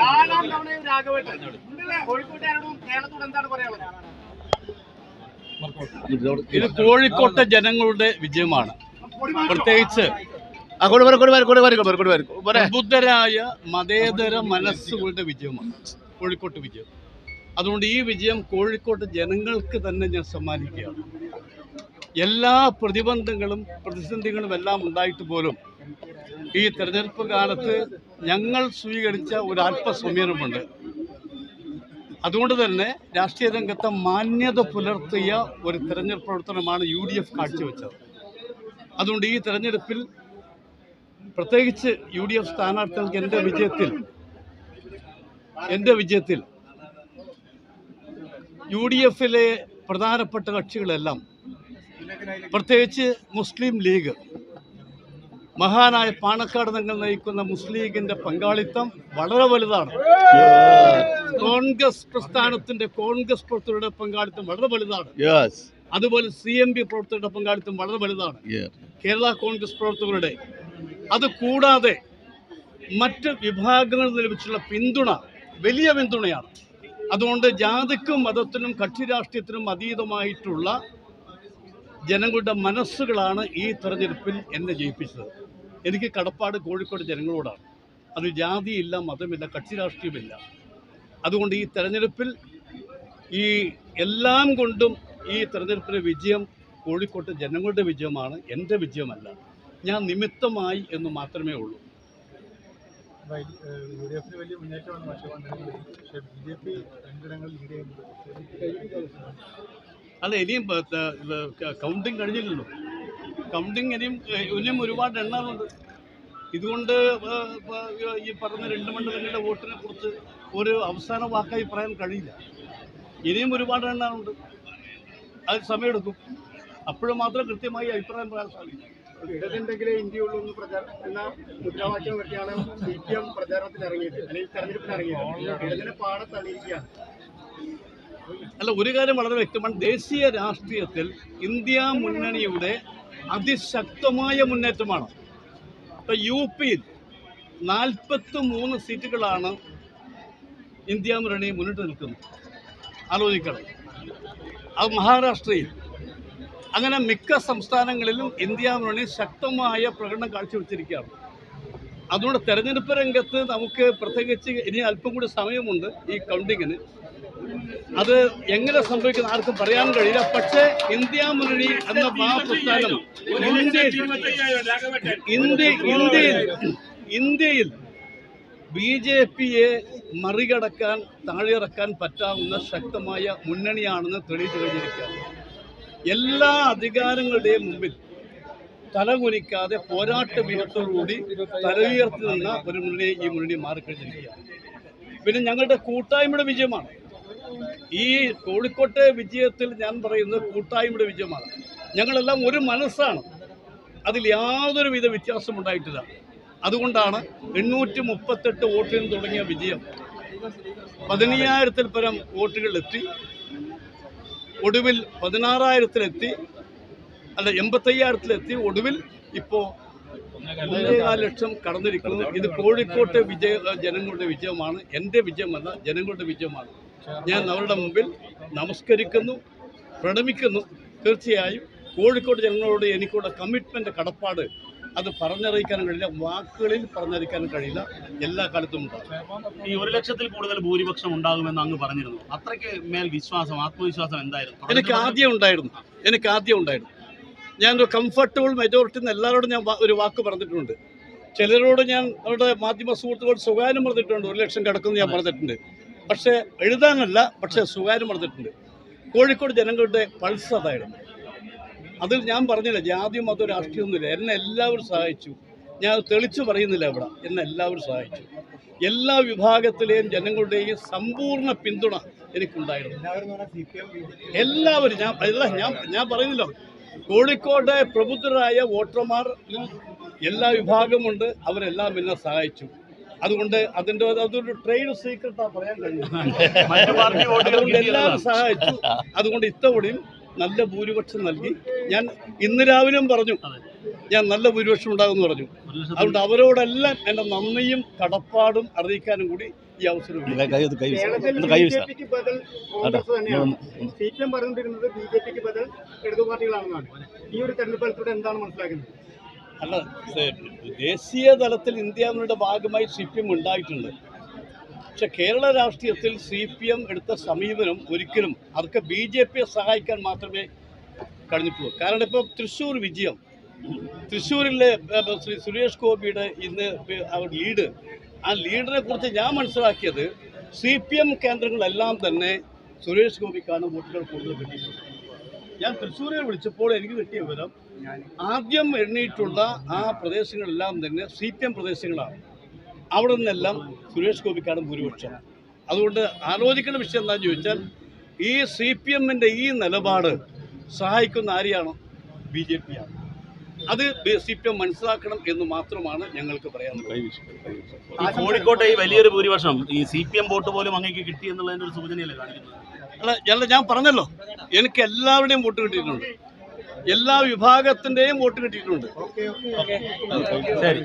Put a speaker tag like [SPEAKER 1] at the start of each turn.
[SPEAKER 1] നാലാം തവണയും രാഘവേട്ടൻ കോഴിക്കോട്ടുകാരോടും കേരളത്തോട് എന്താണ് പറയാനുള്ളത്
[SPEAKER 2] ഇത് കോഴിക്കോട്ടെ ജനങ്ങളുടെ വിജയമാണ് പ്രത്യേകിച്ച് ബുദ്ധരായ മതേതര മനസ്സുകളുടെ വിജയമാണ് കോഴിക്കോട്ട് വിജയം. അതുകൊണ്ട് ഈ വിജയം കോഴിക്കോട്ട് ജനങ്ങൾക്ക് തന്നെ ഞാൻ സമ്മാനിക്കുകയാണ്. എല്ലാ പ്രതിബന്ധങ്ങളും പ്രതിസന്ധികളും എല്ലാം ഉണ്ടായിട്ട് പോലും ഈ തെരഞ്ഞെടുപ്പ് കാലത്ത് ഞങ്ങൾ സ്വീകരിച്ച ഒരു അല്പസമീപമുണ്ട് അതുകൊണ്ട് തന്നെ രാഷ്ട്രീയ രംഗത്തെ മാന്യത പുലർത്തിയ ഒരു തെരഞ്ഞെടുപ്പ് പ്രവർത്തനമാണ് യു ഡി എഫ് കാഴ്ചവെച്ചത്. അതുകൊണ്ട് ഈ തെരഞ്ഞെടുപ്പിൽ പ്രത്യേകിച്ച് യു ഡി എഫ് സ്ഥാനാർത്ഥികൾക്ക് എന്റെ വിജയത്തിൽ എന്റെ വിജയത്തിൽ യു ഡി എഫിലെ പ്രധാനപ്പെട്ട കക്ഷികളെല്ലാം പ്രത്യേകിച്ച് മുസ്ലിം ലീഗ്. മഹാനായ പാണക്കാട് തങ്ങൾ നയിക്കുന്ന മുസ്ലിം ലീഗിന്റെ പങ്കാളിത്തം വളരെ വലുതാണ്. കോൺഗ്രസ് പ്രസ്ഥാനത്തിന്റെ കോൺഗ്രസ് പ്രവർത്തകരുടെ പങ്കാളിത്തം വളരെ വലുതാണ്. അതുപോലെ സി എം പി പ്രവർത്തകരുടെ പങ്കാളിത്തം വളരെ വലുതാണ്. കേരള കോൺഗ്രസ് പ്രവർത്തകരുടെ. അത് കൂടാതെ മറ്റ് വിഭാഗങ്ങളിൽ ലഭിച്ചുള്ള പിന്തുണ വലിയ പിന്തുണയാണ്. അതുകൊണ്ട് ജാതിക്കും മതത്തിനും കക്ഷി രാഷ്ട്രീയത്തിനും അതീതമായിട്ടുള്ള ജനങ്ങളുടെ മനസ്സുകളാണ് ഈ തെരഞ്ഞെടുപ്പിൽ എന്നെ ജയിപ്പിച്ചത്. എനിക്ക് കടപ്പാട് കോഴിക്കോട് ജനങ്ങളോടാണ്. അത് ജാതിയില്ല മതമില്ല കക്ഷി രാഷ്ട്രീയമില്ല. അതുകൊണ്ട് ഈ തെരഞ്ഞെടുപ്പിൽ ഈ എല്ലാം കൊണ്ടും ഈ തെരഞ്ഞെടുപ്പിലെ വിജയം കോഴിക്കോട്ട് ജനങ്ങളുടെ വിജയമാണ് എന്റെ വിജയമല്ല. ഞാൻ നിമിത്തമായി എന്ന് മാത്രമേ ഉള്ളൂ.
[SPEAKER 3] വലിയ
[SPEAKER 2] അല്ല ഇനിയും കൗണ്ടിങ് കഴിഞ്ഞില്ലല്ലോ. കൗണ്ടിങ് ഇനിയും ഇനിയും ഒരുപാട് എണ്ണാറുണ്ട്. ഇതുകൊണ്ട് ഈ പറഞ്ഞ രണ്ട് മണ്ഡലങ്ങളുടെ വോട്ടിനെ കുറിച്ച് ഒരു അവസാന വാക്കായി പറയാൻ കഴിയില്ല. ഇനിയും ഒരുപാട് എണ്ണാറുണ്ട്. അത് സമയമെടുക്കും. അപ്പോഴും മാത്രം കൃത്യമായി അഭിപ്രായം പറയാൻ സാധിക്കും.
[SPEAKER 1] ഇടതുണ്ടെങ്കിലേ ഇന്ത്യയുള്ളൂ എന്ന് പ്രചാരണം എന്ന മുദ്രാവാക്യം വരെയാണ് സി പി എം പ്രചാരണത്തിൽ ഇറങ്ങിയത് അല്ലെങ്കിൽ തെരഞ്ഞെടുപ്പിൽ ഇറങ്ങിയത് ഇടതിനെ പാടെ തള്ളിയിരിക്കുകയാണ്
[SPEAKER 2] അല്ല ഒരു കാര്യം വളരെ വ്യക്തമാണ്. ദേശീയ രാഷ്ട്രീയത്തിൽ ഇന്ത്യ മുന്നണിയുടെ അതിശക്തമായ മുന്നേറ്റമാണ്. ഇപ്പം യു പിയിൽ നാൽപ്പത്തി മൂന്ന് സീറ്റുകളാണ് ഇന്ത്യ മുന്നണി മുന്നിട്ട് നിൽക്കുന്നത്. ആലോചിക്കണം. അത് മഹാരാഷ്ട്രയിൽ. അങ്ങനെ മിക്ക സംസ്ഥാനങ്ങളിലും ഇന്ത്യ മുന്നണി ശക്തമായ പ്രകടനം കാഴ്ചവെച്ചിരിക്കുകയാണ്. അതുകൊണ്ട് തെരഞ്ഞെടുപ്പ് രംഗത്ത് നമുക്ക് പ്രത്യേകിച്ച് ഇനി അല്പം കൂടി സമയമുണ്ട് ഈ കൗണ്ടിങ്ങിന് അത് എങ്ങനെ സംഭവിക്കുന്ന ആർക്കും പറയാൻ കഴിയില്ല. പക്ഷേ ഇന്ത്യ മുന്നണി എന്ന മഹാപ്രസ്ഥാനം ഇന്ത്യ ഇന്ത്യയിൽ ഇന്ത്യയിൽ ബി ജെ പിയെ മറികടക്കാൻ താഴെയിറക്കാൻ പറ്റാവുന്ന ശക്തമായ മുന്നണിയാണെന്ന് തെളിയിച്ചു കഴിഞ്ഞിരിക്കുകയാണ്. എല്ലാ അധികാരങ്ങളുടെയും മുമ്പിൽ തലകുനിക്കാതെ പോരാട്ട വീരത്തോടുകൂടി തലയുയർത്തി നിന്ന ഒരു മുന്നണി ഈ മുന്നണി മാറിക്കഴിഞ്ഞിരിക്കുകയാണ്. പിന്നെ ഞങ്ങളുടെ കൂട്ടായ്മയുടെ വിജയമാണ്. ഈ കോഴിക്കോട്ടെ വിജയത്തിൽ ഞാൻ പറയുന്നത് കൂട്ടായ്മയുടെ വിജയമാണ്. ഞങ്ങളെല്ലാം ഒരു മനസ്സാണ്. അതിൽ യാതൊരു വിധ വ്യത്യാസം ഉണ്ടായിട്ടില്ല. അതുകൊണ്ടാണ് എണ്ണൂറ്റി മുപ്പത്തെട്ട് വോട്ടിൽ നിന്ന് തുടങ്ങിയ വിജയം പതിനയ്യായിരത്തിൽ പരം വോട്ടുകളിലെത്തി ഒടുവിൽ പതിനാറായിരത്തിലെത്തി. അല്ല എൺപത്തയ്യായിരത്തിലെത്തി ഒടുവിൽ ഇപ്പോൾ ഒന്നേകാൽ ലക്ഷം കടന്നിരിക്കുന്നു. ഇത് കോഴിക്കോട്ടെ വിജയ ജനങ്ങളുടെ വിജയമാണ്. എന്റെ വിജയമല്ല ജനങ്ങളുടെ വിജയമാണ്. ഞാൻ അവരുടെ മുമ്പിൽ നമസ്കരിക്കുന്നു പ്രണമിക്കുന്നു. തീർച്ചയായും കോഴിക്കോട് ജനങ്ങളോട് എനിക്കുള്ള കമ്മിറ്റ്മെന്റ് കടപ്പാട് അത് പറഞ്ഞറിയിക്കാനും കഴിയില്ല വാക്കുകളിൽ പറഞ്ഞറിയിക്കാനും കഴിയില്ല. എല്ലാ കാലത്തും ഉണ്ടാകും.
[SPEAKER 4] ഈ ഒരു ലക്ഷത്തിൽ കൂടുതൽ ഭൂരിപക്ഷം ഉണ്ടാകുമെന്ന് അങ്ങ് പറഞ്ഞിരുന്നു. അത്രയ്ക്ക് മേൽ വിശ്വാസം ആത്മവിശ്വാസം എന്തായിരുന്നു?
[SPEAKER 2] എനിക്ക് ആദ്യം ഉണ്ടായിരുന്നു. എനിക്ക് ആദ്യം ഉണ്ടായിരുന്നു. ഞാനൊരു കംഫർട്ടബിൾ മെജോറിറ്റി എന്ന് എല്ലാവരോടും ഞാൻ ഒരു വാക്ക് പറഞ്ഞിട്ടുണ്ട്. ചിലരോട് ഞാൻ അവരുടെ മാധ്യമ സുഹൃത്തുക്കളോട് സ്വകാര്യം പറഞ്ഞിട്ടുണ്ട്. ഒരു ലക്ഷം കിടക്കുന്നു ഞാൻ പറഞ്ഞിട്ടുണ്ട്. പക്ഷേ എഴുതാനല്ല പക്ഷേ സ്വകാര്യം പറഞ്ഞിട്ടുണ്ട്. കോഴിക്കോട് ജനങ്ങളുടെ പൾസ് അതായിരുന്നു. അതിൽ ഞാൻ പറഞ്ഞില്ല ജാതി മതം രാഷ്ട്രീയമൊന്നുമില്ല. എന്നെ എല്ലാവരും സഹായിച്ചു. ഞാൻ തെളിച്ചു പറയുന്നില്ല ഇവിടെ. എന്നെ എല്ലാവരും സഹായിച്ചു. എല്ലാ വിഭാഗത്തിലെയും ജനങ്ങളുടെയും സമ്പൂർണ പിന്തുണ എനിക്കുണ്ടായിരുന്നു.
[SPEAKER 3] എല്ലാവരും
[SPEAKER 2] ഞാൻ അല്ല ഞാൻ ഞാൻ പറയുന്നില്ല. കോഴിക്കോട്ടെ പ്രബുദ്ധരായ വോട്ടർമാർ എല്ലാ വിഭാഗമുണ്ട് അവരെല്ലാം എന്നെ സഹായിച്ചു. അതുകൊണ്ട് അതിന്റെ അതൊരു ട്രേഡ് സീക്രട്ടാ പറയാൻ കഴിയും. എല്ലാവരും സഹായിച്ചു. അതുകൊണ്ട് ഇത്തവണയും നല്ല ഭൂരിപക്ഷം നൽകി. ഞാൻ ഇന്ന് രാവിലെയും പറഞ്ഞു ഞാൻ നല്ല ഭൂരിപക്ഷം ഉണ്ടാകുമെന്ന് പറഞ്ഞു. അതുകൊണ്ട് അവരോടെല്ലാം എന്റെ നന്ദിയും കടപ്പാടും അറിയിക്കാനും കൂടി ഈ അവസരം
[SPEAKER 1] പറഞ്ഞിരുന്നത് ബി ജെ പിക്ക് ബദൽ ഇടതു പാർട്ടികളാണെന്നാണ്. ഈ ഒരു തെരഞ്ഞെടുപ്പ് എന്താണ് മനസ്സിലാക്കുന്നത്?
[SPEAKER 2] അല്ല ദേശീയ തലത്തിൽ ഇന്ത്യയുടെ ഭാഗമായി സി പി എം ഉണ്ടായിട്ടുണ്ട്. പക്ഷെ കേരള രാഷ്ട്രീയത്തിൽ സി പി എം എടുത്ത സമീപനം ഒരിക്കലും അതൊക്കെ ബി ജെ പിയെ സഹായിക്കാൻ മാത്രമേ കഴിഞ്ഞിട്ടുള്ളൂ. കാരണം ഇപ്പോൾ തൃശ്ശൂർ വിജയം. തൃശ്ശൂരിലെ ശ്രീ സുരേഷ് ഗോപിയുടെ ഇന്ന് ലീഡ്. ആ ലീഡിനെ കുറിച്ച് ഞാൻ മനസ്സിലാക്കിയത് സി പി എം കേന്ദ്രങ്ങളെല്ലാം തന്നെ സുരേഷ് ഗോപിക്കാണ് വോട്ടുകൾ കൂടുതൽ കിട്ടിയിട്ടുള്ളത്. ഞാൻ തൃശ്ശൂരിൽ വിളിച്ചപ്പോൾ എനിക്ക് കിട്ടിയ വിവരം ആദ്യം എണ്ണിയിട്ടുള്ള ആ പ്രദേശങ്ങളെല്ലാം തന്നെ സി പി എം പ്രദേശങ്ങളാണ്. അവിടെ നിന്നെല്ലാം സുരേഷ് ഗോപിക്കാണ് ഭൂരിപക്ഷം. അതുകൊണ്ട് ആലോചിക്കേണ്ട വിഷയം എന്താണെന്ന് ചോദിച്ചാൽ ഈ സി പി എമ്മിന്റെ ഈ നിലപാട് സഹായിക്കുന്ന ആരെയാണോ? ബി ജെ പി ആണ് അത് സി പി എം മനസ്സിലാക്കണം എന്ന് മാത്രമാണ് ഞങ്ങൾക്ക് പറയാനുള്ളത്.
[SPEAKER 4] ഈ കോഴിക്കോട്ടെ ഈ വലിയൊരു ഭൂരിപക്ഷം ഈ സി പി എം വോട്ട് പോലും അങ്ങേക്ക് കിട്ടി എന്നുള്ളതിന്റെ ഒരു സൂചനയല്ലേ കാണിക്കുന്നത്?
[SPEAKER 2] അല്ല അല്ല ഞാൻ പറഞ്ഞല്ലോ. എനിക്ക് എല്ലാവരുടെയും വോട്ട് കിട്ടിയിട്ടുണ്ട്. എല്ലാ വിഭാഗത്തിന്റെയും വോട്ട് കിട്ടിയിട്ടുണ്ട്.
[SPEAKER 4] ശരി.